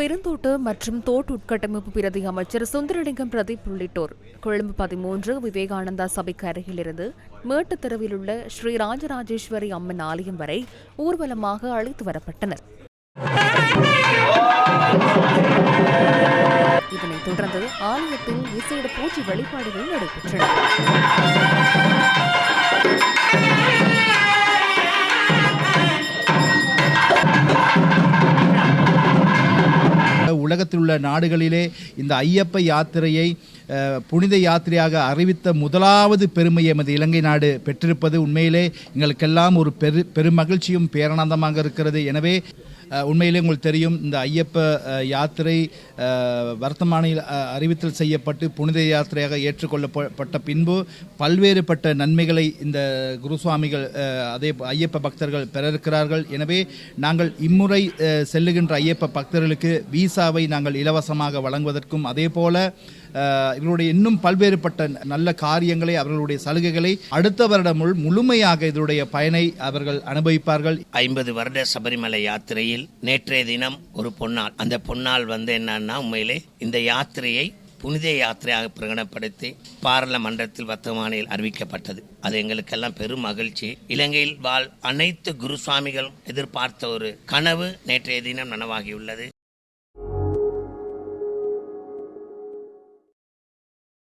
பெருந்தோட்ட மற்றும் தோட்ட உட்கட்டமைப்பு பிரதி அமைச்சர் சுந்தரலிங்கம் பிரதீப் உள்ளிட்டோர். கொழும்பு பதிமூன்று விவேகானந்தா சபைக்கு அருகிலிருந்து மேட்டுத்தெருவில் உள்ள ஸ்ரீ ராஜராஜேஸ்வரி அம்மன் ஆலயம் வரை ஊர்வலமாக அழைத்து வரப்பட்டனர். இதனைத் தொடர்ந்து ஆலயத்தில் விசேட பூஜை வழிபாடுகள் நடைபெற்றன. உலகத்தில் உள்ள நாடுகளிலே இந்த ஐயப்ப யாத்திரையை புனித யாத்திரையாக அறிவித்த முதலாவது பெருமை எமது இலங்கை நாடு பெற்றிருப்பது உண்மையிலே எங்களுக்கெல்லாம் ஒரு பெரு பெருமகிழ்ச்சியும் பேரானந்தமாக இருக்கிறது. எனவே உண்மையிலே உங்களுக்கு தெரியும் இந்த ஐயப்ப யாத்திரை அஹ், வர்த்தமானில் அறிவித்தல் செய்யப்பட்டு புனித யாத்திரையாக ஏற்றுக்கொள்ளப்பட்ட பின்பு பல்வேறுபட்ட நன்மைகளை இந்த குருசுவாமிகள் அதே ஐயப்ப பக்தர்கள் பெற இருக்கிறார்கள் எனவே நாங்கள் இம்முறை செல்லுகின்ற ஐயப்ப பக்தர்களுக்கு விசாவை நாங்கள் இலவசமாக வழங்குவதற்கும் அதே போல இவர்களுடைய இன்னும் பல்வேறுபட்ட நல்ல காரியங்களை அவர்களுடைய சலுகைகளை அடுத்த வருடமுள் முழுமையாக இதனுடைய பயனை அவர்கள் அனுபவிப்பார்கள். ஐம்பது வருட சபரிமலை யாத்திரையில் நேற்றைய தினம் ஒரு பொன்னாள் அந்த பொன்னாள் வந்து என்னன்னா உண்மையிலே இந்த யாத்திரையை புனித யாத்திரையாக பிரகடனப்படுத்தி பாராளுமன்றத்தில் வர்த்தமானியில் அறிவிக்கப்பட்டது. அது எங்களுக்கெல்லாம் பெரும் மகிழ்ச்சி. இலங்கையில் வாழ் அனைத்து குருசுவாமிகளும் எதிர்பார்த்த ஒரு கனவு நேற்றைய தினம் நனவாகியுள்ளது.